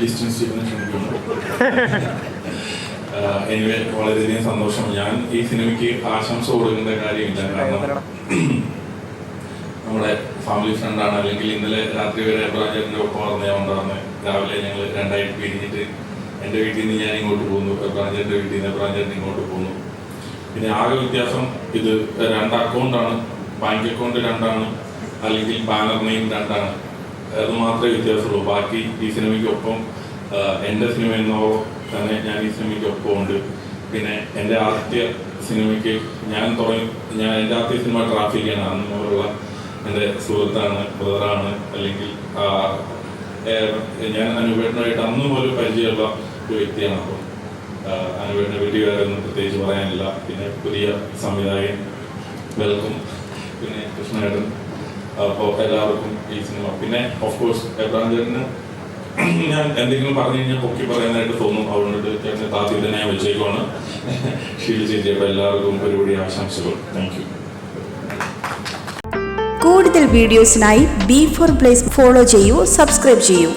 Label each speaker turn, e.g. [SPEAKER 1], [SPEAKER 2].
[SPEAKER 1] ലിസ്റ്റിന് സ്റ്റീഫനെ ക്ഷണിക്കുന്നു എനിവേ വളരെയധികം സന്തോഷം. ഞാൻ ഈ സിനിമയ്ക്ക് ആശംസ കൊടുക്കേണ്ട കാര്യമില്ല. കാരണം നമ്മുടെ ഫാമിലി ഫ്രണ്ടാണ് അല്ലെങ്കിൽ ഇന്നലെ രാത്രി വരെ എബ്രാജേട്ടന്റെ ഒപ്പം ഉണ്ടാകുന്നത് രാവിലെ ഞങ്ങൾ രണ്ടായിട്ട് പിരിഞ്ഞിട്ട് എന്റെ വീട്ടിൽ നിന്ന് ഞാൻ ഇങ്ങോട്ട് പോകുന്നു. എബ്രാജേട്ടന്റെ വീട്ടിൽ നിന്ന് എബ്രാജേട്ടൻ ഇങ്ങോട്ട് പോകുന്നു. പിന്നെ ആകെ വ്യത്യാസം ഇത് രണ്ട് അക്കൗണ്ടാണ് ബാങ്ക് അക്കൗണ്ട് രണ്ടാണ്. അല്ലെങ്കിൽ ബാനർ നെയിം രണ്ടാണ്. അത് മാത്രമേ വ്യത്യാസമുള്ളൂ. ബാക്കി ഈ സിനിമയ്ക്കൊപ്പം എന്റെ സിനിമ എന്നോ തന്നെ ഞാൻ ഈ സിനിമയ്ക്കൊപ്പം ഉണ്ട് പിന്നെ എന്റെ ആദ്യ സിനിമയ്ക്ക് ഞാൻ തുടങ്ങി ഞാൻ എന്റെ ആദ്യ സിനിമ ട്രാഫിക്കാണ് അന്ന് മുതലുള്ള എന്റെ സുഹൃത്താണ് ബ്രദറാണ് അല്ലെങ്കിൽ ഞാൻ അനുപേട്ടനായിട്ട് അന്നും ഒരു പരിചയമുള്ള ഒരു വ്യക്തിയാണ്. അപ്പം അനുപേട്ടനെ ഒന്നും പ്രത്യേകിച്ച് പറയാനില്ല. പിന്നെ പുതിയ സംവിധായകൻ വെൽക്കം. പിന്നെ കൃഷ്ണേട്ടൻ. അപ്പോൾ എല്ലാവർക്കും ഈ സിനിമ. പിന്നെ ഓഫ് കോഴ്സ് എബ്രാം ചേട്ടന് ഞാൻ എന്തെങ്കിലും പറഞ്ഞു കഴിഞ്ഞാൽ പൊക്കി പറയാനായിട്ട് തോന്നും. അതുകൊണ്ട് ചേട്ടനെ താത്തി തന്നെ ഞാൻ വെച്ചേക്കുവാണ്. ഷീൽ ചേച്ചി എല്ലാവർക്കും ഒരുപടി ആശംസകൾ. താങ്ക് യു
[SPEAKER 2] കൂടുതൽ വീഡിയോസിനായി ബി ഫോർ പ്ലേസ് ഫോളോ ചെയ്യൂ സബ്സ്ക്രൈബ് ചെയ്യൂ.